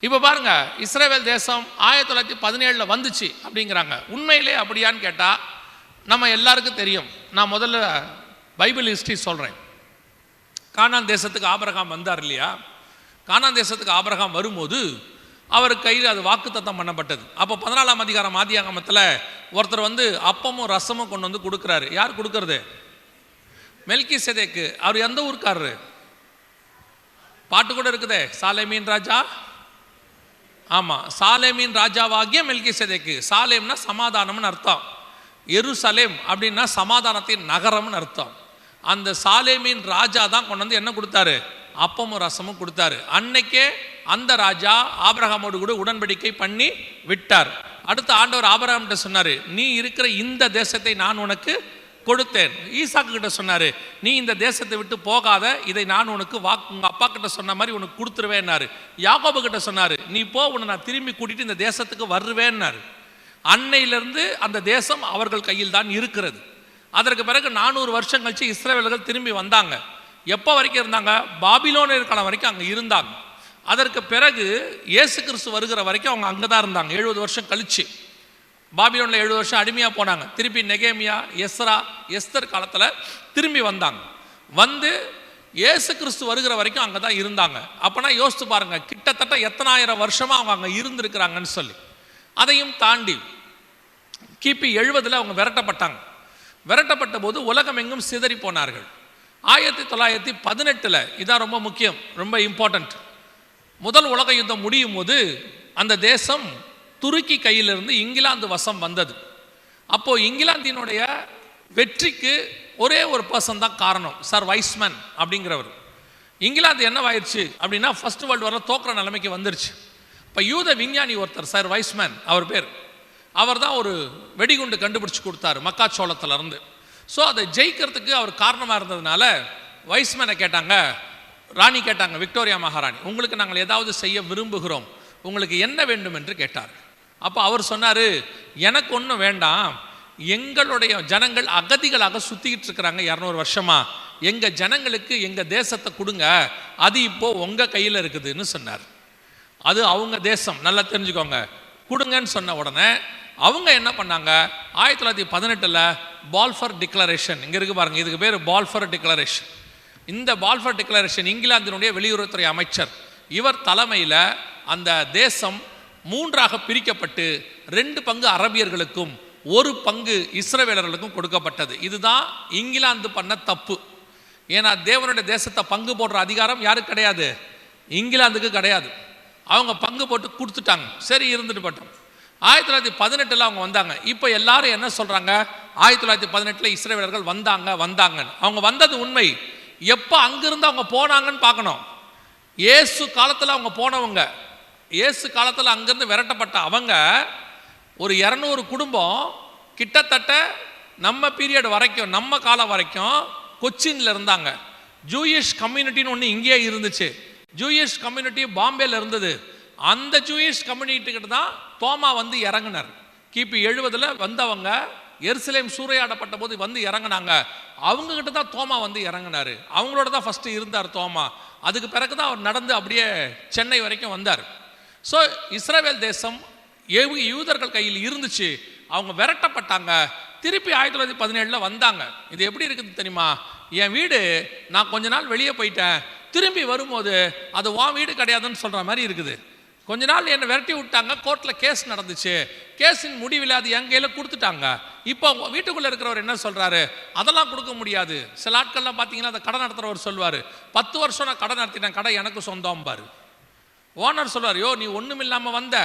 இப்போ பாருங்க இஸ்ரேல் தேசம் ஆயிரத்தி தொள்ளாயிரத்தி பதினேழில் வந்துச்சு அப்படிங்கிறாங்க. உண்மையிலே அப்படியான்னு கேட்டால் நம்ம எல்லாருக்கும் தெரியும். நான் முதல்ல பைபிள் ஹிஸ்ட்ரி சொல்கிறேன் கானான் தேசத்துக்கு ஆபரகாம் வந்தார் இல்லையா? கானான் தேசத்துக்கு ஆபரகாம் வரும்போது அவர் கையில் அது வாக்குத்தத்தம் பண்ணப்பட்டது. அப்போ பதினாலாம் அதிகாரம் ஆதியாகமத்தில் ஒருத்தர் வந்து அப்பமும் ரசமும் கொண்டு வந்து கொடுக்குறாரு. யார் கொடுக்கறது? மெல்கி செதேக்கு அவர் எந்த ஊருக்காரரு? பாட்டு கூட இருக்குதே. சாலேமீன் ராஜா ஆமாம் சாலேமின் ராஜாவாகிய மெல்கி செதேக்கு சாலேம்னா சமாதானம்னு அர்த்தம். எருசலேம் அப்படின்னா சமாதானத்தின் நகரம்னு அர்த்தம். அந்த சாலேமின் ராஜா தான் கொண்டு வந்து என்ன கொடுத்தாரு? அப்பமும் ரசமும் கொடுத்தாரு. அன்னைக்கே அந்த ராஜா ஆபிரகாமோடு கூட உடன்படிக்கை பண்ணி விட்டார். அடுத்த ஆண்டவர் ஆபிரகாம்கிட்ட சொன்னார் நீ இருக்கிற இந்த தேசத்தை நான் உனக்கு கொடுத்தேன். ஈசாக்கு கிட்ட சொன்னார் நீ இந்த தேசத்தை விட்டு போகாத இதை நான் உனக்கு வாக்கு உங்கள் அப்பா கிட்ட சொன்ன மாதிரி உனக்கு கொடுத்துருவேன்னாரு. யாக்கோபு கிட்ட சொன்னார் நீ போ உன்னை நான் திரும்பி கூட்டிட்டு இந்த தேசத்துக்கு வருவேன்னாரு. அன்னையிலிருந்து அந்த தேசம் அவர்கள் கையில் தான் இருக்கிறது. அதற்கு பிறகு நானூறு வருஷம் கழிச்சு இஸ்ரேலர்கள் திரும்பி வந்தாங்க. எப்போ வரைக்கும் இருந்தாங்க? பாபிலோனியர் காலம் வரைக்கும் அங்கே இருந்தாங்க. அதற்கு பிறகு இயேசு கிறிஸ்து வருகிற வரைக்கும் அவங்க அங்கே தான் இருந்தாங்க எழுபது வருஷம் கழிச்சு. பாபிலோனில் எழுபது வருஷம் அடிமையாக போனாங்க. திருப்பி நெகேமியா எஸ்ரா எஸ்தர் காலத்தில் திரும்பி வந்தாங்க. வந்து இயேசு கிறிஸ்து வருகிற வரைக்கும் அங்கே தான் இருந்தாங்க. அப்போனா யோசித்து பாருங்க கிட்டத்தட்ட எத்தனாயிரம் வருஷமாக அவங்க அங்கே இருந்திருக்கிறாங்கன்னு சொல்லி. அதையும் தாண்டி கிபி எழுபதில் அவங்க விரட்டப்பட்டாங்க. விரட்டப்பட்ட போது உலகம் எங்கும் சிதறி போனார்கள். ஆயிரத்தி தொள்ளாயிரத்தி பதினெட்டில் இதான் ரொம்ப முக்கியம் ரொம்ப இம்பார்ட்டண்ட் முதல் உலக யுத்தம் முடியும் போது அந்த தேசம் துருக்கி கையிலிருந்து இங்கிலாந்து வசம் வந்தது. அப்போது இங்கிலாந்தினுடைய வெற்றிக்கு ஒரே ஒரு பர்சன் தான் காரணம் சார் வைஸ்மேன் அப்படிங்கிறவர். இங்கிலாந்து என்னவாயிருச்சு அப்படின்னா ஃபர்ஸ்ட் வேர்ல்டு வர தோக்குற நிலைமைக்கு வந்துருச்சு. இப்போ யூத விஞ்ஞானி ஒருத்தர் சார் வைஸ்மேன் அவர் பேர். அவர் தான் ஒரு வெடிகுண்டு கண்டுபிடிச்சு கொடுத்தாரு மக்காச்சோளத்துலேருந்து ஸோ அதை ஜெயிக்கிறதுக்கு அவர் காரணமாக இருந்ததுனால வைஸ்மேனை கேட்டாங்க ராணி கேட்டாங்க விக்டோரியா மகாராணி உங்களுக்கு நாங்கள் ஏதாவது செய்ய விரும்புகிறோம். உங்களுக்கு என்ன வேண்டும்? என்று கேட்டார். அப்போ அவர் சொன்னார் எனக்கு ஒன்றும் வேண்டாம். எங்களுடைய ஜனங்கள் அகதிகளாக சுற்றிக்கிட்டு இருக்கிறாங்க இரநூறு வருஷமாக எங்கள் ஜனங்களுக்கு எங்கள் தேசத்தை கொடுங்க. அது இப்போது உங்கள் கையில் இருக்குதுன்னு சொன்னார். அது அவங்க தேசம். நல்லா தெரிஞ்சுக்கோங்க. கொடுங்கன்னு சொன்ன உடனே அவங்க என்ன பண்ணாங்க? ஆயிரத்தி தொள்ளாயிரத்தி பதினெட்டில் பால்ஃபர் டிக்ளரேஷன். இங்கே இருக்கு பாருங்கள் இதுக்கு பேர் பால்ஃபர் டிக்ளரேஷன். இந்த பால்ஃபர் டிக்ளரேஷன் இங்கிலாந்தினுடைய வெளியுறவுத்துறை அமைச்சர். இவர் தலைமையில் அந்த தேசம் மூன்றாக பிரிக்கப்பட்டு ரெண்டு பங்கு அரபியர்களுக்கும் ஒரு பங்கு இஸ்ரவேலர்களுக்கும் கொடுக்கப்பட்டது. இதுதான் இங்கிலாந்து பண்ண தப்பு. ஏன்னா தேவனுடைய தேசத்தை பங்கு போடுற அதிகாரம் யாருக்கு கிடையாது? இங்கிலாந்துக்கு கிடையாது. அவங்க பங்கு போட்டு கொடுத்துட்டாங்க. சரி இருந்துட்டு போட்டோம். ஆயிரத்தி தொள்ளாயிரத்தி பதினெட்டில் அவங்க வந்தாங்க. இப்போ எல்லாரும் என்ன சொல்கிறாங்க ஆயிரத்தி தொள்ளாயிரத்தி பதினெட்டில் இஸ்ரேலர்கள் வந்தாங்க வந்தாங்கன்னு. அவங்க வந்தது உண்மை. எப்போ அங்கிருந்து அவங்க போனாங்கன்னு பார்க்கணும். இயேசு காலத்தில் அவங்க போனவங்க. இயேசு காலத்தில் அங்கேருந்து விரட்டப்பட்ட அவங்க ஒரு இரநூறு குடும்பம் கிட்டத்தட்ட நம்ம பீரியட் வரைக்கும் நம்ம காலம் வரைக்கும் கொச்சின்ல இருந்தாங்க. ஜூயிஷ் கம்யூனிட்டின்னு ஒன்று இங்கேயே இருந்துச்சு. ஜூயிஷ் கம்யூனிட்டி பாம்பேல இருந்தது. அந்த ஜூயிஷ் கம்யூனிட்டிக்கிட்ட தான் தோமா வந்து இறங்குனார். கிபி எழுபதில் வந்தவங்க எருசலேம் சூறையாடப்பட்ட போது வந்து இறங்குனாங்க. அவங்க கிட்ட தான் தோமா வந்து இறங்கினார். அவங்களோட தான் ஃபஸ்ட்டு இருந்தார் தோமா. அதுக்கு பிறகு தான் அவர் நடந்து அப்படியே சென்னை வரைக்கும் வந்தார். ஸோ இஸ்ரேவேல் தேசம் யூ- யூதர்கள் கையில் இருந்துச்சு. அவங்க விரட்டப்பட்டாங்க. திருப்பி ஆயிரத்தி தொள்ளாயிரத்தி பதினேழில் வந்தாங்க. இது எப்படி இருக்குது தெரியுமா? என் வீடு நான் கொஞ்ச நாள் வெளியே போயிட்டேன். திரும்பி வரும்போது அது உன் வீடு கிடையாதுன்னு சொல்கிற மாதிரி இருக்குது. கொஞ்ச நாள் என்னை விரட்டி விட்டாங்க. கோர்ட்டில் கேஸ் நடந்துச்சு. கேஸின் முடிவில் அது என் கையில் கொடுத்துட்டாங்க. இப்போ வீட்டுக்குள்ளே இருக்கிறவர் என்ன சொல்கிறாரு அதெல்லாம் கொடுக்க முடியாது. சில ஆட்கள்லாம் பார்த்தீங்கன்னா அதை கடை நடத்துகிறவர் சொல்லுவார். பத்து வருஷம் நான் கடை நடத்திட்டேன் கடை எனக்கு சொந்தம் பாரு ஓனர் சொல்றார் யோ நீ ஒன்றும் இல்லாமல் வந்த.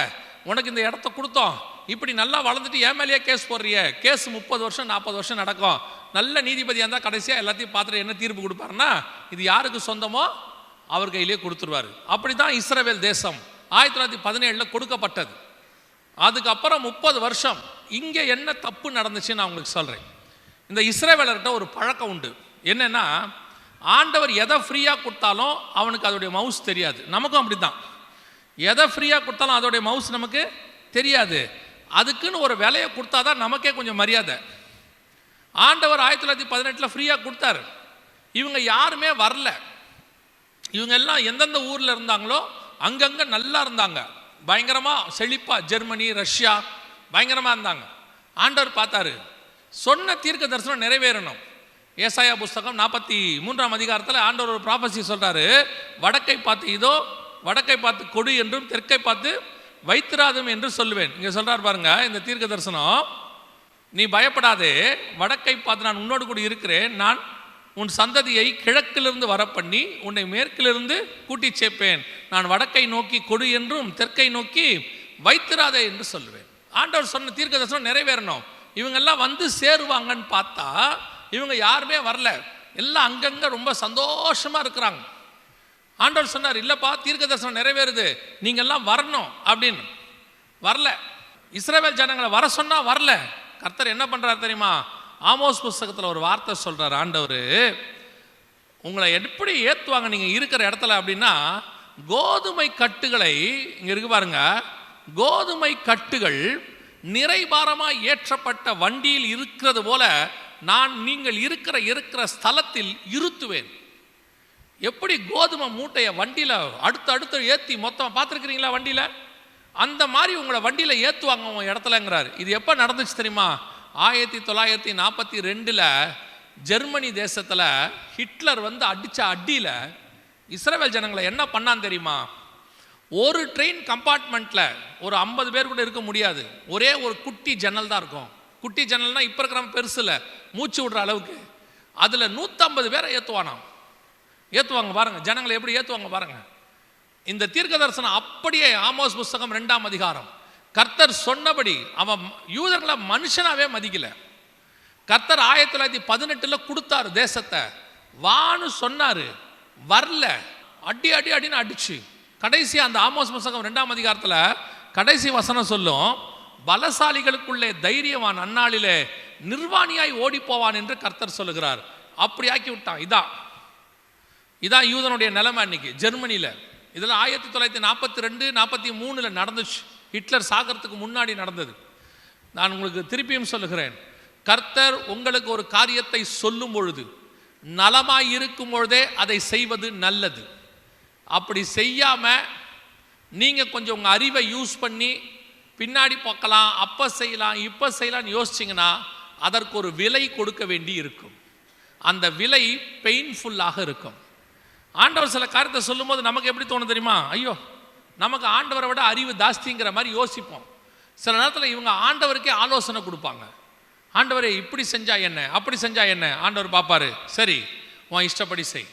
உனக்கு இந்த இடத்த கொடுத்தோம். இப்படி நல்லா வளர்ந்துட்டு என் மேலேயே கேஸ் போடுறிய. கேஸ் முப்பது வருஷம் நாற்பது வருஷம் நடக்கும். நல்ல நீதிபதியாக இருந்தால் கடைசியாக எல்லாத்தையும் பார்த்துட்டு என்ன தீர்ப்பு கொடுப்பாருன்னா இது யாருக்கு சொந்தமோ அவர் கையிலேயே கொடுத்துருவாரு. அப்படி தான் இஸ்ரேவேல் தேசம் ஆயிரத்தி தொள்ளாயிரத்தி பதினேழில் கொடுக்கப்பட்டது. அதுக்கப்புறம் முப்பது வருஷம். இங்கே என்ன தப்பு நடந்துச்சுன்னு நான் உங்களுக்கு சொல்கிறேன் இந்த இஸ்ரேவேலர்கிட்ட ஒரு பழக்கம் உண்டு. என்னென்னா ஆண்டவர் எதை ஃப்ரீயாக கொடுத்தாலும் அவனுக்கு அதோடைய மவுஸ் தெரியாது. நமக்கும் அப்படி தான் எதை ஃப்ரீயாக கொடுத்தாலும் அதோடைய மவுஸ் நமக்கு தெரியாது. அதுக்குன்னு ஒரு விலையை கொடுத்தா தான் நமக்கே கொஞ்சம் மரியாதை. ஆண்டவர் ஆயிரத்தி தொள்ளாயிரத்தி பதினெட்டில் ஃப்ரீயாக கொடுத்தாரு. இவங்க யாருமே வரல. இவங்க எல்லாம் எந்தெந்த ஊரில் இருந்தாங்களோ அங்கங்கே நல்லா இருந்தாங்க. பயங்கரமாக செழிப்பாக ஜெர்மனி ரஷ்யா பயங்கரமாக இருந்தாங்க. ஆண்டவர் பார்த்தாரு. சொன்ன தீர்க்க தரிசனம் நிறைவேறணும். ஏசாயா புஸ்தகம் நாற்பத்தி மூன்றாம் அதிகாரத்தில் ஆண்டவர் ஒரு ப்ராபசி சொல்கிறாரு வடக்கை பார்த்து இதோ வடக்கை பார்த்து கொடு என்றும் தெற்கை பார்த்து வைத்திராதும் என்று சொல்லுவேன். இங்கே சொல்கிறார் பாருங்க இந்த தீர்க்க தரிசனம். நீ பயப்படாதே வடக்கை பார்த்து நான் உன்னோடு கூட இருக்கிறேன். நான் உன் சந்ததியை கிழக்கிலிருந்து வரப்பண்ணி உன்னை மேற்கிலிருந்து கூட்டி சேர்ப்பேன். நான் வடக்கை நோக்கி கொடு என்றும் தெற்கை நோக்கி வைத்திராதே என்று சொல்லுவேன். ஆண்டவர் சொன்ன தீர்க்க தரிசனம் நிறைவேறணும். இவங்கெல்லாம் வந்து சேருவாங்கன்னு பார்த்தா இவங்க யாருமே வரல. எல்லாம் அங்கங்கே ரொம்ப சந்தோஷமாக இருக்கிறாங்க. ஆண்டவர் சொன்னார் இல்லைப்பா தீர்க்க தரிசனம் நிறைவேறுது. நீங்கள்லாம் வரணும். அப்படின்னு. வரல. இஸ்ரேவேல் ஜனங்களை வர சொன்னா வரல. கர்த்தர் என்ன பண்ணுறார் தெரியுமா? ஆமோஸ் புஸ்தகத்தில் ஒரு வார்த்தை சொல்கிறார் ஆண்டவர். உங்களை எப்படி ஏற்றுவாங்க நீங்கள் இருக்கிற இடத்துல? அப்படின்னா கோதுமை கட்டுகளை இங்கே இருக்கு பாருங்க. கோதுமை கட்டுகள் நிறைபாரமாக ஏற்றப்பட்ட வண்டியில் இருக்கிறது போல நான் நீங்கள் இருக்கிற இருக்கிற ஸ்தலத்தில் இருத்துவேன். எப்படி கோதுமை மூட்டையை வண்டியில் அடுத்து அடுத்து ஏற்றி மொத்தம் பார்த்துருக்குறீங்களா வண்டியில்? அந்த மாதிரி உங்களை வண்டியில் ஏற்றுவாங்க உங்கள் இடத்துலங்கிறாரு. இது எப்போ நடந்துச்சு தெரியுமா? ஆயிரத்தி தொள்ளாயிரத்தி நாற்பத்தி ரெண்டில் ஜெர்மனி தேசத்தில் ஹிட்லர் வந்து அடித்த அடியில் இஸ்ரேல் ஜனங்களை என்ன பண்ணான் தெரியுமா? ஒரு ட்ரெயின் கம்பார்ட்மெண்ட்டில் ஒரு ஐம்பது பேர் கூட இருக்க முடியாது. ஒரே ஒரு குட்டி ஜன்னல் தான் இருக்கும். குட்டி ஜன்னல்னால் இப்போ இருக்கிற பெருசில் மூச்சு விடுற அளவுக்கு. அதில் நூற்றம்பது பேரை ஏற்றுவானாம் ஏற்றுவாங்க பாருங்க. ஜனங்களை எப்படி ஏற்றுவாங்க பாருங்க. இந்த தீர்க்க தரிசனம் அப்படியே ஆமோஸ் புஸ்தகம் ரெண்டாம் அதிகாரம். கர்த்தர் சொன்னபடி அவன் யூதர்களை மனுஷனாவே மதிக்கல. கர்த்தர் ஆயிரத்தி தொள்ளாயிரத்தி பதினெட்டில் கொடுத்தாரு தேசத்தை. வான்னு சொன்னார். வரல. அடி அடி அடின்னு அடிச்சு. கடைசி அந்த ஆமோஸ் புஸ்தகம் ரெண்டாம் அதிகாரத்தில் கடைசி வசனம் சொல்லும். பலசாலிகளுக்குள்ளே தைரியவான் அந்நாளிலே நிர்வாணியாய் ஓடி போவான் என்று கர்த்தர் சொல்லுகிறார். அப்படி ஆக்கி விட்டான். இதான். இதான் யூதனுடைய நிலைமை அன்னைக்கு ஜெர்மனியில். இதில் ஆயிரத்தி தொள்ளாயிரத்தி நாற்பத்தி ரெண்டு நாற்பத்தி மூணில் நடந்துச்சு. ஹிட்லர் சாகிறதுக்கு முன்னாடி நடந்தது. நான் உங்களுக்கு திருப்பியும் சொல்லுகிறேன். கர்த்தர் உங்களுக்கு ஒரு காரியத்தை சொல்லும் பொழுது நலமாய் இருக்கும் பொழுதே அதை செய்வது நல்லது. அப்படி செய்யாமல் நீங்கள் கொஞ்சம் உங்கள் அறிவை யூஸ் பண்ணி பின்னாடி பார்க்கலாம் அப்போ செய்யலாம் இப்போ செய்யலாம்னு யோசிச்சிங்கன்னா அதற்கு ஒரு விலை கொடுக்க வேண்டி இருக்கும் அந்த விலை பெயின்ஃபுல்லாக இருக்கும். ஆண்டவர் சில காரியத்தை சொல்லும்போது நமக்கு எப்படி தோணும் தெரியுமா? ஐயோ நமக்கு ஆண்டவரை விட அறிவு ஜாஸ்திங்கிற மாதிரி யோசிப்போம். சில நேரத்தில் இவங்க ஆண்டவருக்கே ஆலோசனை கொடுப்பாங்க. ஆண்டவரே இப்படி செஞ்சா என்ன? அப்படி செஞ்சா என்ன? ஆண்டவர் பார்ப்பாரு சரி உன் இஷ்டப்படி செய்.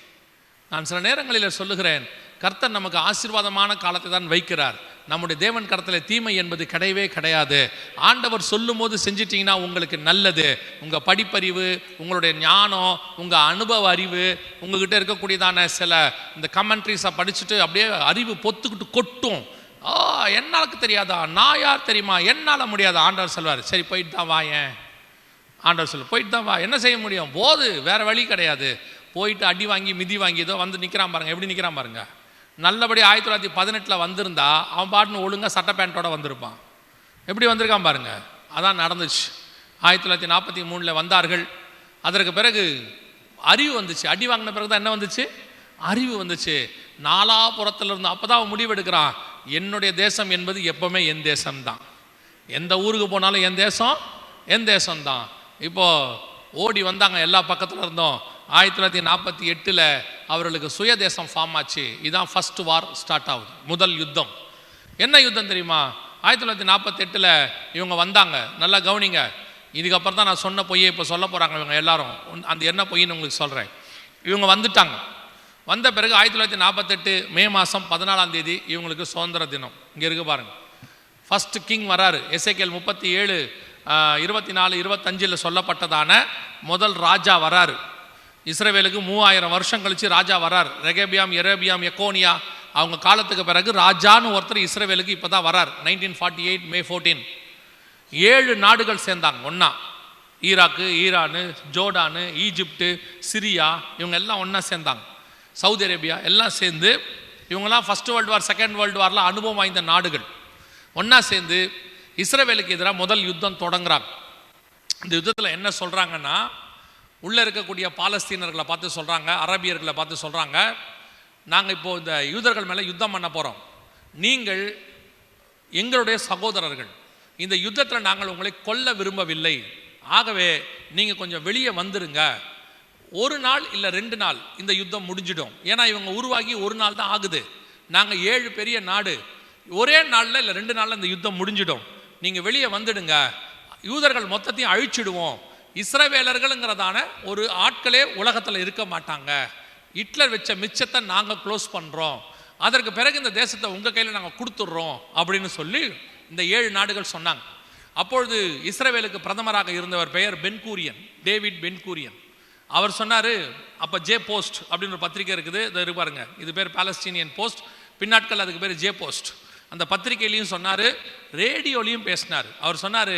நான் சில நேரங்களில் சொல்லுகிறேன் கர்த்தர் நமக்கு ஆசீர்வாதமான காலத்தை தான் வைக்கிறார். நம்முடைய தேவன் கடத்தில் தீமை என்பது கிடையவே கிடையாது. ஆண்டவர் சொல்லும் போது செஞ்சிட்டிங்கன்னா உங்களுக்கு நல்லது. உங்கள் படிப்பறிவு உங்களுடைய ஞானம் உங்கள் அனுபவ அறிவு உங்ககிட்ட இருக்கக்கூடியதான சில இந்த கமெண்ட்ரிஸை படிச்சுட்டு அப்படியே அறிவு பொத்துக்கிட்டு கொட்டும். ஆ என்னாலுக்கு தெரியாதா? நான் யார் தெரியுமா? என்னால் முடியாது? ஆண்டவர் சொல்வார். சரி போயிட்டு தான் வாயேன் ஆண்டவர் சொல்லு போயிட்டு தான் வா. என்ன செய்ய முடியும்? போது வேறு வழி கிடையாது. போயிட்டு அடி வாங்கி மிதி வாங்கி ஏதோ வந்து நிற்கிறான் பாருங்கள் எப்படி நிற்கிறான் பாருங்க? நல்லபடி ஆயிரத்தி தொள்ளாயிரத்தி பதினெட்டில் வந்திருந்தா அவன் பாட்டுன்னு ஒழுங்காக சட்டை பேண்ட்டோட வந்திருப்பான். எப்படி வந்திருக்கான் பாருங்கள் அதான் நடந்துச்சு. ஆயிரத்தி தொள்ளாயிரத்தி நாற்பத்தி மூணில் வந்தார்கள். அதற்கு பிறகு அறிவு வந்துச்சு. அடி வாங்கின பிறகு தான் என்ன வந்துச்சு? அறிவு வந்துச்சு. நாலாபுறத்துல இருந்து அப்போ தான் அவன் முடிவெடுக்கிறான். என்னுடைய தேசம் என்பது எப்போவுமே என் தேசம்தான். எந்த ஊருக்கு போனாலும் என் தேசம் என் தேசம்தான். இப்போது ஓடி வந்தாங்க எல்லா பக்கத்தில் இருந்தோம். ஆயிரத்தி தொள்ளாயிரத்தி நாற்பத்தி எட்டில் அவர்களுக்கு சுயதேசம் ஃபார்ம் ஆச்சு. இதான் ஃபர்ஸ்ட் வார் ஸ்டார்ட் ஆகுது. முதல் யுத்தம். என்ன யுத்தம் தெரியுமா? ஆயிரத்தி தொள்ளாயிரத்தி நாற்பத்தெட்டில் இவங்க வந்தாங்க. நல்லா கவனிங்க. இதுக்கப்புறம் தான் நான் சொன்ன பொய்யை இப்போ சொல்ல போகிறாங்க இவங்க எல்லாரும். அந்த என்ன பொய்ன்னு உங்களுக்கு சொல்கிறேன் இவங்க வந்துட்டாங்க. வந்த பிறகு ஆயிரத்தி தொள்ளாயிரத்தி நாற்பத்தெட்டு மே மாதம் பதினாலாம் தேதி இவங்களுக்கு சுதந்திர தினம். இங்கே இருக்கு பாருங்கள் ஃபஸ்ட்டு கிங் வராரு. எஸ்ஏகேல் முப்பத்தி ஏழு இருபத்தி நாலு இருபத்தஞ்சில் சொல்லப்பட்டதான முதல் ராஜா வராரு. இஸ்ரவேலுக்கு மூவாயிரம் வருஷம் கழித்து ராஜா வரார் ரெகேபியாம் எரேபியாம் எக்கோனியா அவங்க காலத்துக்கு பிறகு ராஜான்னு ஒருத்தர் இஸ்ரவேலுக்கு இப்போ தான் வரார் nineteen forty eight May fourteen. ஏழு நாடுகள் சேர்ந்தாங்க. ஒன்றா Iraq Iran Jordan Egypt Syria இவங்க எல்லாம் ஒன்றா சேர்ந்தாங்க. சவுதி அரேபியா எல்லாம் சேர்ந்து இவங்கெல்லாம் first world war second world வாரில் அனுபவம் வாய்ந்த நாடுகள். ஒன்றா சேர்ந்து இஸ்ரேவேலுக்கு எதிராக முதல் யுத்தம் தொடங்குறாங்க. இந்த யுத்தத்தில் என்ன சொல்கிறாங்கன்னா உள்ளே இருக்கக்கூடிய பாலஸ்தீனர்களை பார்த்து சொல்கிறாங்க அரபியர்களை பார்த்து சொல்கிறாங்க நாங்கள் இப்போ இந்த யூதர்கள் மேலே யுத்தம் பண்ண போகிறோம் நீங்கள் எங்களுடைய சகோதரர்கள் இந்த யுத்தத்தில் நாங்கள் உங்களை கொல்ல விரும்பவில்லை. ஆகவே நீங்கள் கொஞ்சம் வெளியே வந்துருங்க. ஒரு நாள் இல்லை ரெண்டு நாள் இந்த யுத்தம் முடிஞ்சிடும். ஏன்னா இவங்க உருவாகி ஒரு நாள் தான் ஆகுது. நாங்கள் ஏழு பெரிய நாடு. ஒரே நாளில் இல்லை ரெண்டு நாளில் இந்த யுத்தம் முடிஞ்சிடும். நீங்கள் வெளியே வந்துடுங்க. யூதர்கள் மொத்தத்தையும் அழிச்சிடுவோம். இஸ்ரவேலர்கள்ங்கிறதான ஒரு ஆட்களே உலகத்தில் இருக்க மாட்டாங்க. ஹிட்லர் வச்ச மிச்சத்தை நாங்கள் க்ளோஸ் பண்ணுறோம் அதற்கு பிறகு இந்த தேசத்தை உங்கள் கையில் நாங்கள் கொடுத்துட்றோம் அப்படின்னு சொல்லி இந்த ஏழு நாடுகள் சொன்னாங்க. அப்பொழுது இஸ்ரேவேலுக்கு பிரதமராக இருந்தவர் பெயர் பென்கூரியன் டேவிட் பென்கூரியன். அவர் சொன்னார் அப்போ ஜே போஸ்ட் அப்படின்னு ஒரு பத்திரிக்கை இருக்குது. இதை இரு பாருங்க. இது பேர் பாலஸ்டீனியன் போஸ்ட். பின்னாட்கள் அதுக்கு பேர் ஜே போஸ்ட். அந்த பத்திரிகையிலையும் சொன்னார் ரேடியோலையும் பேசினார். அவர் சொன்னார்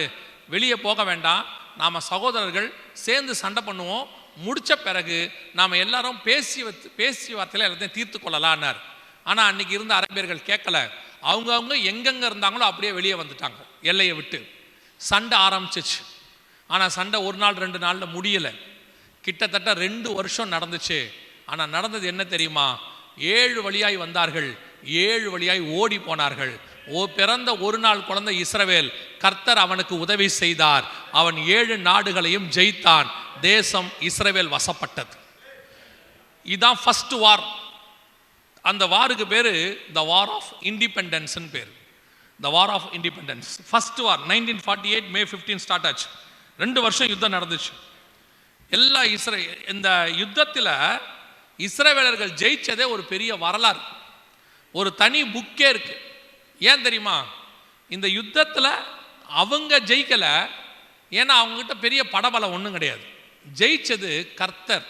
வெளியே போக வேண்டாம். நாம் சகோதரர்கள் சேர்ந்து சண்டை பண்ணுவோம். முடித்த பிறகு நாம் எல்லாரும் பேசி வத்து பேசி வார்த்தையில் எல்லாத்தையும் தீர்த்து கொள்ளலான்னார். ஆனால் அன்னைக்கு இருந்த அரபியர்கள் கேட்கல. அவங்கவுங்க எங்கெங்கே இருந்தாங்களோ அப்படியே வெளியே வந்துட்டாங்க எல்லையை விட்டு. சண்டை ஆரம்பிச்சிச்சு. ஆனால் சண்டை ஒரு நாள் ரெண்டு நாளில் முடியலை. கிட்டத்தட்ட ரெண்டு வருஷம் நடந்துச்சு. ஆனால் நடந்தது என்ன தெரியுமா? ஏழு வழியாய் வந்தார்கள் ஏழு வழியாய் ஓடி போனார்கள். ஓ பிறந்த ஒரு நாள் குழந்தை இஸ்ரவேல் கர்த்தர் அவனுக்கு உதவி செய்தார். அவன் ஏழு நாடுகளையும் ஜெயித்தான். தேசம் இஸ்ரவேல் வசப்பட்டது. இதான் ஃபஸ்ட் வார் அந்த வாருக்கு பேர் த வார் ஆஃப் இண்டிபெண்டன்ஸ்னு பேர். The war of independence first war nineteen forty eight May fifteen start ஆச்சு. ரெண்டு வருஷம் யுத்தம் நடந்துச்சு. எல்லா இஸ்ரே இந்த யுத்தத்தில் இஸ்ரவேலர்கள் ஜெயிச்சதே ஒரு பெரிய வரலாறு. ஒரு தனி புக்கே இருக்குது ஏன் தெரியுமா? இந்த யுத்தத்தில் அவங்க ஜெயிக்கலை. ஏன்னா அவங்ககிட்ட பெரிய படபலம் ஒன்றும் கிடையாது. ஜெயிச்சது கர்த்தர்.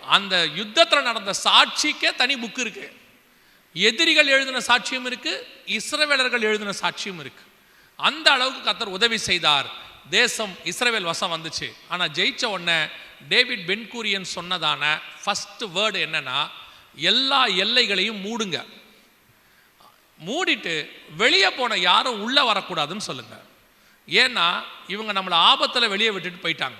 அந்த யுத்தத்தில் நடந்த சாட்சிக்கே தனி புக்கு இருக்கு. எதிரிகள் எழுதின சாட்சியும் இருக்கு இஸ்ரவேலர்கள் எழுதின சாட்சியும் இருக்கு. அந்த அளவுக்கு கர்த்தர் உதவி செய்தார். தேசம் இஸ்ரேவேல் வசம் வந்துச்சு. ஆனால் ஜெயிச்ச உடனே டேவிட் பென்கூரியன் சொன்னதான ஃபஸ்ட்டு வேர்டு என்னன்னா எல்லா எல்லைகளையும் மூடுங்க. மூடிட்டு வெளியே போன யாரும் உள்ளே வரக்கூடாதுன்னு சொல்லுங்கள் ஏன்னா இவங்க நம்மளை ஆபத்தில் வெளியே விட்டுட்டு போயிட்டாங்க.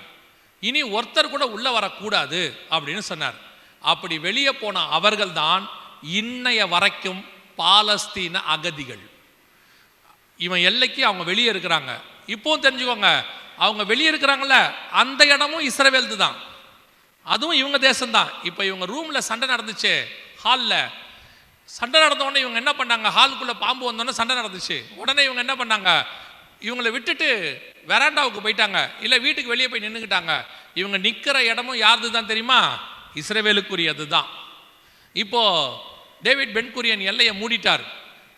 இனி ஒருத்தர் கூட உள்ளே வரக்கூடாது அப்படின்னு சொன்னார். அப்படி வெளியே போன அவர்கள்தான் இன்னைய வரைக்கும் பாலஸ்தீன அகதிகள். இவன் எல்லைக்கு அவங்க வெளியே இருக்கிறாங்க. இப்போவும் தெரிஞ்சுக்கோங்க அவங்க வெளியே இருக்கிறாங்கல்ல அந்த இடமும் இஸ்ரவேல்து தான் அதுவும் இவங்க தேசம்தான். இப்போ இவங்க ரூமில் சண்டை நடந்துச்சு ஹாலில் சண்டை நடந்த உடனே இவங்க என்ன பண்ணாங்க? ஹாலுக்குள்ளே பாம்பு வந்தோடனே சண்டை நடந்துச்சு. உடனே இவங்க என்ன பண்ணாங்க? இவங்களை விட்டுட்டு வெராண்டாவுக்கு போயிட்டாங்க. இல்லை வீட்டுக்கு வெளியே போய் நின்றுக்கிட்டாங்க இவங்க நிற்கிற இடமும் யாருது தான் தெரியுமா? இஸ்ரேவேலுக்குரியது தான் இப்போ டேவிட் பென்குரியன் எல்லையை மூடிட்டார்.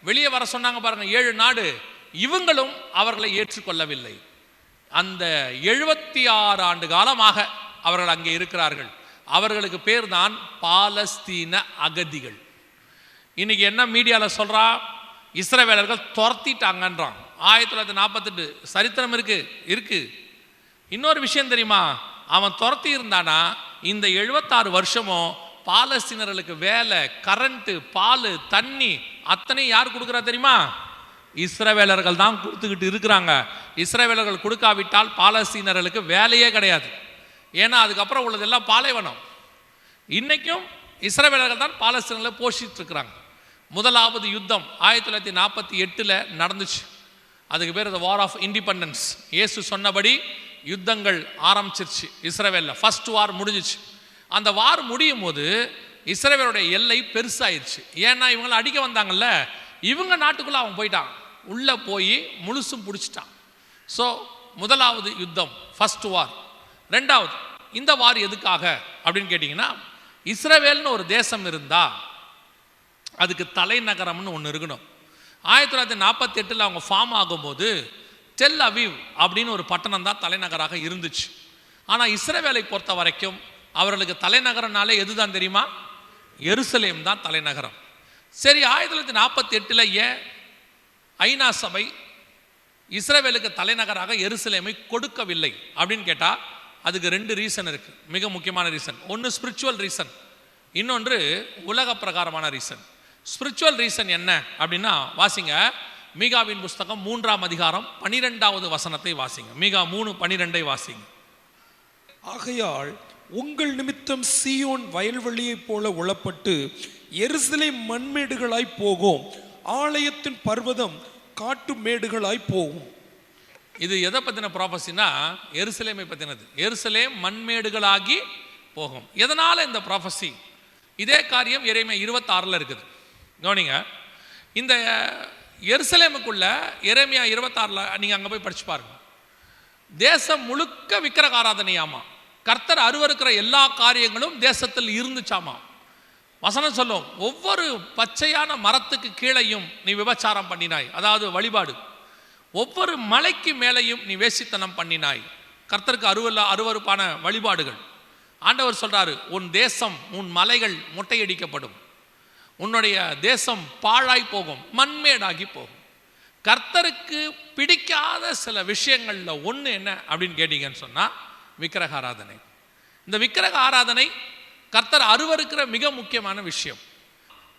வெளியே வர சொன்னாங்க பாருங்கள் ஏழு நாடு இவங்களும் அவர்களை ஏற்றுக்கொள்ளவில்லை. அந்த எழுபத்தி ஆறு ஆண்டு காலமாக அவர்கள் அங்கே இருக்கிறார்கள். அவர்களுக்கு பேர் தான் பாலஸ்தீன அகதிகள். இன்னைக்கு என்ன மீடியாவில் சொல்கிறா இஸ்ரவேலர்கள் துரத்திட்டாங்கன்றான். ஆயிரத்தி தொள்ளாயிரத்தி நாற்பத்தெட்டு சரித்திரம் இருக்கு இருக்கு. இன்னொரு விஷயம் தெரியுமா? அவன் துரத்தி இருந்தானா? இந்த எழுபத்தாறு வருஷமும் பாலஸ்தீனர்களுக்கு வேலை கரண்ட்டு பால் தண்ணி அத்தனை யார் கொடுக்குறா தெரியுமா? இஸ்ரவேலர்கள் தான் கொடுத்துக்கிட்டு இருக்கிறாங்க. இஸ்ரவேலர்கள் கொடுக்காவிட்டால் பாலஸ்தீனர்களுக்கு வேலையே கிடையாது. ஏன்னா அதுக்கப்புறம் உள்ளதெல்லாம் பாலைவனம். இன்றைக்கும் இஸ்ரவேலர்கள் தான் பாலஸ்தீனங்களை போஷித்து இருக்கிறாங்க. முதலாவது யுத்தம் ஆயிரத்தி தொள்ளாயிரத்தி நாற்பத்தி எட்டில் நடந்துச்சு. அதுக்கு பேர் the வார் ஆஃப் இண்டிபெண்டன்ஸ் இயேசு சொன்னபடி யுத்தங்கள் ஆரம்பிச்சிருச்சு. இஸ்ரவேலில் ஃபஸ்ட் வார் முடிஞ்சிச்சு. அந்த வார் முடியும் போது இஸ்ரேவேலுடைய எல்லை பெருசாயிருச்சு. ஏன்னா இவங்களை அடிக்க வந்தாங்கல்ல இவங்க நாட்டுக்குள்ளே அவன் போயிட்டான். உள்ளே போய் முழுசும் பிடிச்சிட்டான். ஸோ முதலாவது யுத்தம் ஃபஸ்ட் வார் ரெண்டாவது இந்த வார் எதுக்காக அப்படின்னு கேட்டிங்கன்னா இஸ்ரவேல்னு ஒரு தேசம் இருந்தால் அதுக்கு தலைநகரம்னு ஒன்று இருக்கணும். ஆயிரத்தி தொள்ளாயிரத்தி நாற்பத்தி எட்டில் அவங்க ஃபார்ம் ஆகும்போது டெல் அவிவ் அப்படின்னு ஒரு பட்டணம் தான் தலைநகராக இருந்துச்சு. ஆனால் இஸ்ரவேலை பொறுத்த வரைக்கும் அவர்களுக்கு தலைநகரனாலே எதுதான் தெரியுமா? எருசலேம் தான் தலைநகரம். சரி ஆயிரத்தி தொள்ளாயிரத்தி நாற்பத்தி எட்டில் ஏன் ஐநா சபை இஸ்ரேவேலுக்கு தலைநகராக எருசலேமை கொடுக்கவில்லை அப்படின்னு கேட்டால் அதுக்கு ரெண்டு ரீசன் இருக்குது மிக முக்கியமான ரீசன் ஒன்று ஸ்பிரிச்சுவல் ரீசன் இன்னொன்று உலக பிரகாரமான ரீசன் ஸ்பிரிச்சுவல் ரீசன் என்ன அப்படின்னா வாசிங்க. மீகாவின் புஸ்தகம் மூன்றாம் அதிகாரம் பனிரெண்டாவது வசனத்தை வாசிங்க. மீகா மூணு பனிரெண்டை வாசிங்க. ஆகையால் உங்கள் நிமித்தம் சீயோன் வயல்வெளியைப் போல உளப்பட்டு எருசலேம் மண்மேடுகளாய் போகும். ஆலயத்தின் பர்வதம் காட்டு மேடுகளாய் போகும். இது எதை பற்றின ப்ராஃபஸினா எருசலேமை பற்றினது எருசலேம் மண்மேடுகளாகி போகும். எதனால் இந்த ப்ராஃபஸி இதே காரியம் இறைமை இருபத்தாறில் இருக்குது. கவனிங்க. இந்த எருசலேமுக்குள்ள எரேமியா இருபத்தாறில் நீங்கள் அங்கே போய் படிச்சு பாருங்க. தேசம் முழுக்க விக்கிரக ஆராதனையாமா கர்த்தர் அருவருக்கிற எல்லா காரியங்களும் தேசத்தில் இருந்துச்சாமா. வசனம் சொல்லும் ஒவ்வொரு பச்சையான மரத்துக்கு கீழையும் நீ விபச்சாரம் பண்ணினாய். அதாவது வழிபாடு. ஒவ்வொரு மலைக்கு மேலேயும் நீ வேசித்தனம் பண்ணினாய். கர்த்தருக்கு அருவல்ல அருவருப்பான வழிபாடுகள். ஆண்டவர் சொல்றாரு உன் தேசம் உன் மலைகள் முட்டையடிக்கப்படும். உன்னுடைய தேசம் பாழாய் போகும் மண்மேடாகி போகும். கர்த்தருக்கு பிடிக்காத சில விஷயங்களில் ஒன்று என்ன அப்படின்னு கேட்டீங்கன்னு சொன்னால் விக்கிரக ஆராதனை. இந்த விக்கிரக ஆராதனை கர்த்தர் அருவருக்கிற மிக முக்கியமான விஷயம்.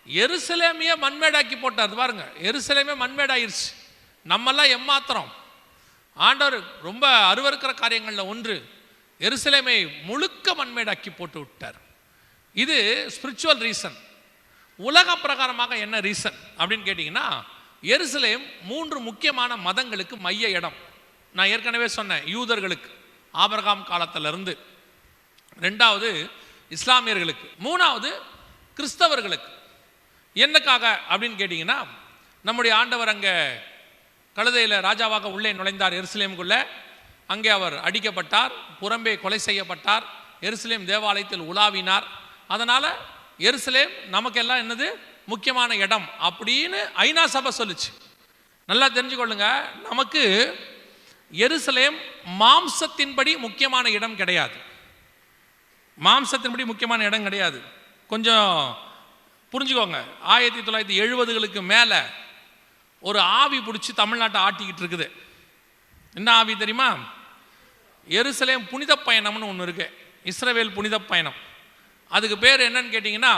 எருசலேமையே மண்மேடாக்கி போட்டார் பாருங்க. எருசலேமே மண்மேடாயிருச்சு. நம்மெல்லாம் எம்மாத்திரம். ஆண்டவர் ரொம்ப அருவருக்கிற காரியங்களில் ஒன்று எருசலேமை முழுக்க மண்மேடாக்கி போட்டு விட்டார். இது ஸ்பிரிச்சுவல் ரீசன் உலக பிரகாரமாக என்ன ரீசன் அப்படின்னு கேட்டிங்கன்னா எருசலேம் மூன்று முக்கியமான மதங்களுக்கு மைய இடம். நான் ஏற்கனவே சொன்னேன் யூதர்களுக்கு ஆபரகாம் காலத்திலிருந்து. ரெண்டாவது இஸ்லாமியர்களுக்கு. மூணாவது கிறிஸ்தவர்களுக்கு. என்னக்காக அப்படின்னு கேட்டிங்கன்னா நம்முடைய ஆண்டவர் அங்கே கழுதையில் ராஜாவாக உள்ளே நுழைந்தார் எருசலேமுக்குள்ளே. அங்கே அவர் அடிக்கப்பட்டார் புறம்பே கொலை செய்யப்பட்டார் எருசலேம் தேவாலயத்தில் உலாவினார். அதனால் எருசலேம் நமக்கெல்லாம் என்னது? முக்கியமான இடம் அப்படின்னு ஐநா சபை சொல்லுச்சு. நல்லா தெரிஞ்சுக்கொள்ளுங்க. நமக்கு எருசலேம் மாம்சத்தின்படி முக்கியமான இடம் கிடையாது. மாம்சத்தின்படி முக்கியமான இடம் கிடையாது. கொஞ்சம் புரிஞ்சுக்கோங்க. ஆயிரத்தி தொள்ளாயிரத்தி எழுபதுகளுக்கு மேலே ஒரு ஆவி பிடிச்சி தமிழ்நாட்டை ஆட்டிக்கிட்டு இருக்குது. என்ன ஆவி தெரியுமா? எருசலேம் புனித பயணம்னு ஒன்று இருக்கு. இஸ்ரவேல் புனித பயணம். அதுக்கு பேர் என்னன்னு கேட்டிங்கன்னா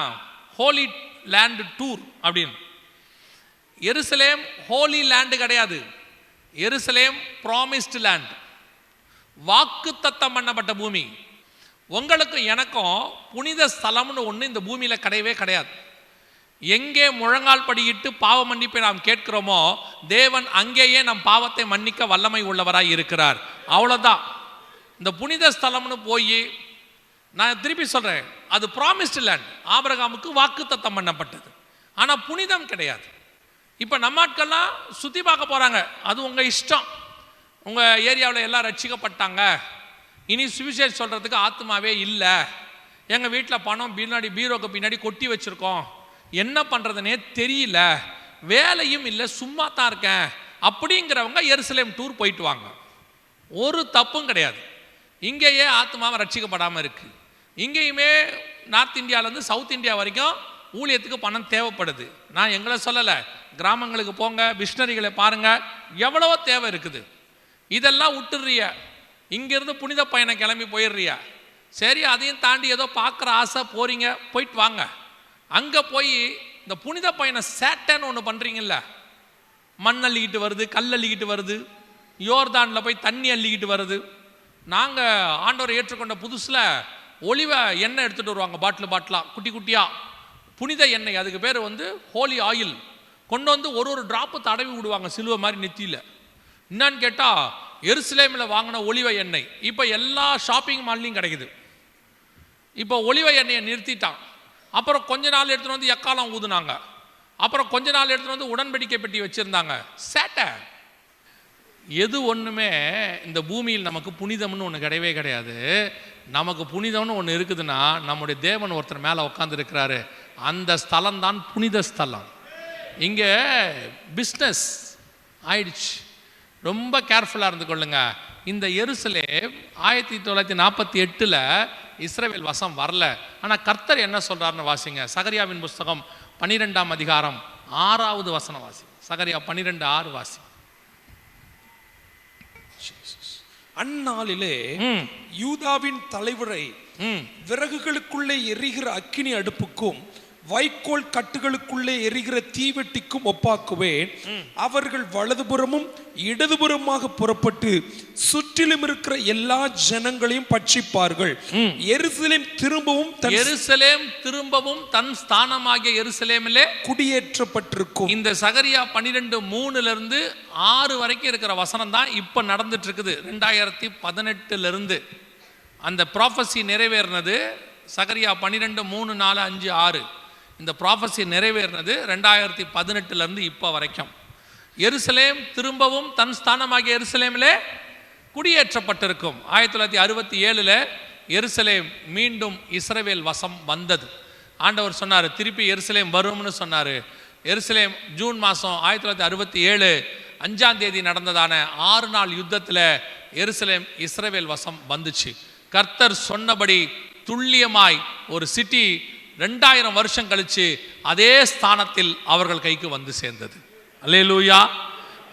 ஹோலி லேண்டு டூர் அப்படின்னு. எருசலேம் ஹோலி லேண்டு கிடையாது. எருசலேம் ப்ராமிஸ்டு லேண்ட் வாக்கு தத்தம் பண்ணப்பட்ட பூமி. உங்களுக்கும் எனக்கும் புனித ஸ்தலம்னு ஒன்று இந்த பூமியில் கிடையவே கிடையாது. எங்கே முழங்கால் படியிட்டு பாவ மன்னிப்பை நாம் கேட்கிறோமோ தேவன் அங்கேயே நம் பாவத்தை மன்னிக்க வல்லமை உள்ளவராய் இருக்கிறார். அவ்வளோதான் இந்த புனித ஸ்தலம்னு போய் நான் திருப்பி சொல்கிறேன் அது ப்ராமிஸ்டு லேண்ட் ஆபரகாமுக்கு வாக்கு தத்தம் பண்ணப்பட்டது. ஆனால் புனிதம் கிடையாது. இப்போ நம்ம ஆட்கள்லாம் சுற்றி பார்க்க போகிறாங்க அது உங்கள் இஷ்டம். உங்கள் ஏரியாவில் எல்லாம் ரட்சிக்கப்பட்டாங்க. இனி சுவிசேஷ் சொல்கிறதுக்கு ஆத்மாவே இல்லை. எங்கள் வீட்டில் பணம் பின்னாடி பீரோக்கு பின்னாடி கொட்டி வச்சுருக்கோம். என்ன பண்ணுறதுனே தெரியல. வேலையும் இல்லை சும்மா தான் இருக்கேன். அப்படிங்கிறவங்க எருசலேம் டூர் போயிட்டு வாங்க. ஒரு தப்பும் கிடையாது. இங்கேயே ஆத்மாவை ரட்சிக்கப்படாமல் இருக்குது இங்கேயுமே நார்த் இந்தியாவிலேருந்து சவுத் இந்தியா வரைக்கும் ஊழியத்துக்கு பணம் தேவைப்படுது. நான் எங்களை சொல்லலை. கிராமங்களுக்கு போங்க மிஷினரிகளை பாருங்கள் எவ்வளவோ தேவை இருக்குது. இதெல்லாம் விட்டுடுறிய. இங்கேருந்து புனித பயணம் கிளம்பி போயிடுறியா. சரி அதையும் தாண்டி ஏதோ பார்க்குற ஆசை போகிறீங்க போயிட்டு வாங்க. அங்கே போய் இந்த புனித பயணம் சேட்டைன்னு ஒன்று பண்ணுறீங்கல்ல மண் அள்ளிக்கிட்டு வருது கல் அள்ளிக்கிட்டு வருது. யோர்தானில் போய் தண்ணி அள்ளிக்கிட்டு வருது. நாங்கள் ஆண்டவரை ஏற்றுக்கொண்ட புதுசில் ஒளிவ எண்ணெய் எடுத்துகிட்டு வருவாங்க பாட்டில் பாட்டிலாக குட்டி குட்டியாக புனித எண்ணெய் அதுக்கு பேர் வந்து ஹோலி ஆயில் கொண்டு வந்து ஒரு ஒரு ட்ராப்பு தடவி விடுவாங்க சிலுவை மாதிரி நெத்தியில். என்னன்னு கேட்டால் எருசலேமில் வாங்கின ஒளிவ எண்ணெய். இப்போ எல்லா ஷாப்பிங் மால்லையும் கிடைக்குது. இப்போ ஒளிவ எண்ணெயை நிறுத்திட்டான். அப்புறம் கொஞ்ச நாள் எடுத்துகிட்டு வந்து எக்காலம் ஊதுனாங்க. அப்புறம் கொஞ்ச நாள் எடுத்துகிட்டு வந்து உடன்படிக்கை பெட்டி வச்சுருந்தாங்க. சேட்டை. எது ஒன்றுமே இந்த பூமியில் நமக்கு புனிதம்னு ஒன்று கிடையவே கிடையாது. நமக்கு புனிதம்னு ஒன்று இருக்குதுன்னா நம்முடைய தேவன் ஒருத்தர் மேலே உட்காந்துருக்கிறாரு அந்த ஸ்தலம் தான் புனித ஸ்தலம். இங்கே பிஸ்னஸ் ஆயிடுச்சு. ரொம்ப கேர்ஃபுல்லாக இருந்து கொள்ளுங்க. இந்த எருசலே ஆயிரத்தி தொள்ளாயிரத்தி நாற்பத்தி எட்டில் இஸ்ரேவேல் வசம் வரல. ஆனால் கர்த்தர் என்ன சொல்கிறாருன்னு வாசிங்க. சகரியாவின் புஸ்தகம் பன்னிரெண்டாம் அதிகாரம் ஆறாவது வசனம் வாசி. சகரியா பன்னிரெண்டு ஆறு வாசி. அந்நாளிலே யூதாவின் தலைவரை விறகுகளுக்குள்ளே எரிகிற அக்கினி அடுப்புக்கும் வைக்கோல் கட்டுகளுக்குள்ளே எரிகிற தீவெட்டிக்கும் ஒப்பாக்குவேன். அவர்கள் வலதுபுறமும் இடதுபுறமாக புறப்பட்டு சுற்றிலும் இருக்கிற எல்லா ஜனங்களையும் பட்சிப்பார்கள். எருசலேம் திரும்பவும் எருசலேம் திரும்பவும் தன் ஸ்தானமாகிய எருசலேமிலே குடியேற்றப்பட்டிருக்கும். இந்த சகரியா பன்னிரெண்டு மூணுல இருந்து ஆறு வரைக்கும் இருக்கிற வசனம் தான் இப்ப நடந்துட்டு இருக்குது ரெண்டாயிரத்தி பதினெட்டுல இருந்து அந்த ப்ராஃபஸி நிறைவேறினது சகரியா பன்னிரெண்டு மூணு நாலு அஞ்சு ஆறு. இந்த ப்ராஃபஸி நிறைவேறினது ரெண்டாயிரத்தி பதினெட்டுலேருந்து இப்போ வரைக்கும். எருசலேம் திரும்பவும் தன் ஸ்தானமாகிய எருசலேமிலே குடியேற்றப்பட்டிருக்கும். ஆயிரத்தி தொள்ளாயிரத்தி அறுபத்தி ஏழுல எருசலேம் மீண்டும் இஸ்ரவேல் வசம் வந்தது. ஆண்டவர் சொன்னார் திருப்பி எருசலேம் வரும்னு சொன்னார். எருசலேம் ஜூன் மாதம் ஆயிரத்தி தொள்ளாயிரத்தி அறுபத்தி ஏழு அஞ்சாம் தேதி நடந்ததான ஆறு நாள் யுத்தத்தில் எருசலேம் இஸ்ரவேல் வசம் வந்துச்சு. கர்த்தர் சொன்னபடி துல்லியமாய் ஒரு சிட்டி ரெண்டாயிரம் வருஷம் கழிச்சு அதே ஸ்தானத்தில் அவர்கள் கைக்கு வந்து சேர்ந்தது. அல்லேலூயா.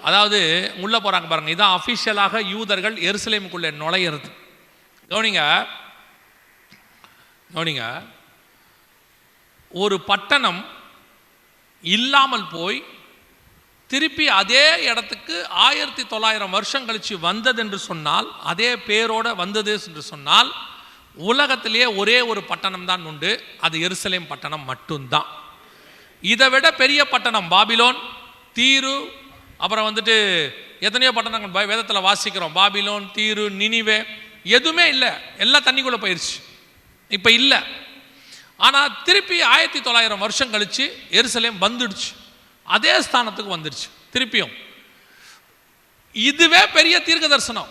அதாவது உள்ளே போகிறாங்க பாருங்கள் இதான் அஃபிஷியலாக யூதர்கள் எருசலேமுக்குள்ளே நுழையிறது. கவனிங்க. கவனிங்க. ஒரு பட்டணம் இல்லாமல் போய் திருப்பி அதே இடத்துக்கு ஆயிரத்தி தொள்ளாயிரம் வருஷம் கழிச்சு வந்தது என்று சொன்னால் அதே பேரோட வந்தது என்று சொன்னால் உலகத்திலேயே ஒரே ஒரு பட்டணம் தான் உண்டு. அது எருசலேம் பட்டணம் மட்டும்தான். இதை விட பெரிய பட்டணம் பாபிலோன் தீரு அப்புறம் வந்துட்டு எத்தனையோ பட்டணங்கள் வேதத்தில் வாசிக்கிறோம். பாபிலோன் தீரு நினிவே எதுவுமே இல்லை. எல்லாம் தண்ணிக்குள்ளே போயிடுச்சு இப்போ இல்லை. ஆனால் திருப்பி ஆயிரத்தி தொள்ளாயிரம் வருஷம் கழிச்சு எருசலேம் வந்துடுச்சு. அதே ஸ்தானத்துக்கு வந்துடுச்சு. திருப்பியும். இதுவே பெரிய தீர்க்க தரிசனம்.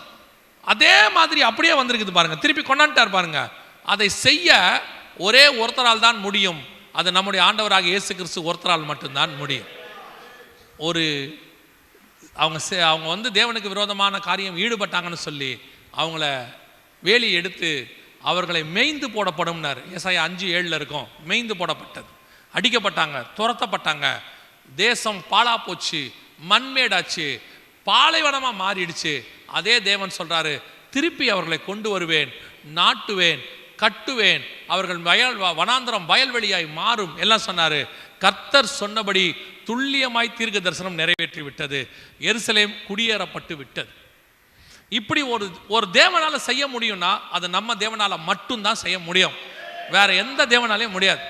அதே மாதிரி அப்படியே வந்திருக்குது பாருங்க. திருப்பி கொண்டாண்டார் பாருங்க. அதை செய்ய ஒரே ஒருத்தரால் தான் முடியும். அது நம்முடைய ஆண்டவராக இயேசு கிறிஸ்து ஒருத்தரால் மட்டும்தான் முடியும். ஒரு அவங்க செ- அவங்க வந்து தேவனுக்கு விரோதமான காரியம் ஈடுபட்டாங்கன்னு சொல்லி அவங்கள வேலி எடுத்து அவர்களை மேய்ந்து போடப்படும்னார். ஏசாயா அஞ்சு ஏழில் இருக்கும். மேய்ந்து போடப்பட்டது. அடிக்கப்பட்டாங்க துரத்தப்பட்டாங்க. தேசம் பாழா போச்சு மண்மேடாச்சு பாலைவனமாக மாறிடுச்சு. அதே தேவன் சொல்கிறாரு திருப்பி அவர்களை கொண்டு வருவேன் நாட்டுவேன் கட்டுவேன் அவர்கள் வயல் வ- வனாந்தரம் வயல்வெளியாய் மாறும் எல்லாம் சொன்னார். கர்த்தர் சொன்னபடி துல்லியமாய் தீர்க்க தரிசனம் நிறைவேற்றி விட்டது எருசலேம் குடியேறப்பட்டு விட்டது. இப்படி ஒரு ஒரு தேவனால் செய்ய முடியும்னா அது நம்ம தேவனால் மட்டும்தான் செய்ய முடியும். வேற எந்த தேவனாலையும் முடியாது.